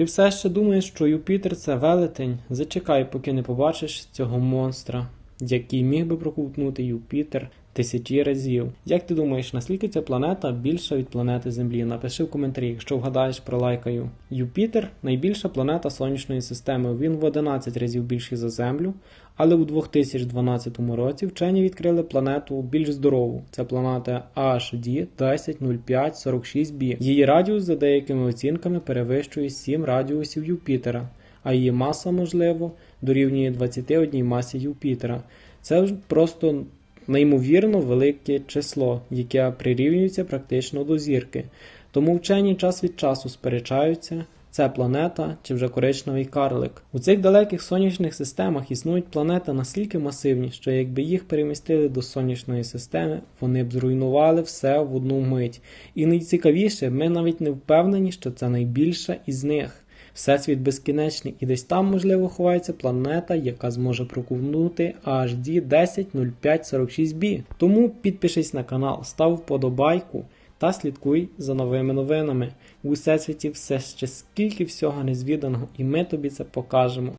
Ти все ще думаєш, що Юпітер це велетень? Зачекай, поки не побачиш цього монстра, який міг би проковтнути Юпітер тисячі разів. Як ти думаєш, наскільки ця планета більша від планети Землі? Напиши в коментарі, якщо вгадаєш про лайкаю. Юпітер найбільша планета Сонячної системи. Він в 11 разів більший за Землю, але у 2012 році вчені відкрили планету більш здорову. Це планета HD 100546b. Її радіус за деякими оцінками перевищує 7 радіусів Юпітера, а її маса, можливо, дорівнює 21 масі Юпітера. Це просто неймовірно велике число, яке прирівнюється практично до зірки. Тому вчені час від часу сперечаються, це планета чи вже коричневий карлик. У цих далеких сонячних системах існують планети настільки масивні, що якби їх перемістили до сонячної системи, вони б зруйнували все в одну мить. І найцікавіше, ми навіть не впевнені, що це найбільша із них. Всесвіт безкінечний, і десь там, можливо, ховається планета, яка зможе проковнути HD 100546b. Тому підпишись на канал, став вподобайку та слідкуй за новими новинами. У всесвіті все ще скільки всього незвіданого, і ми тобі це покажемо.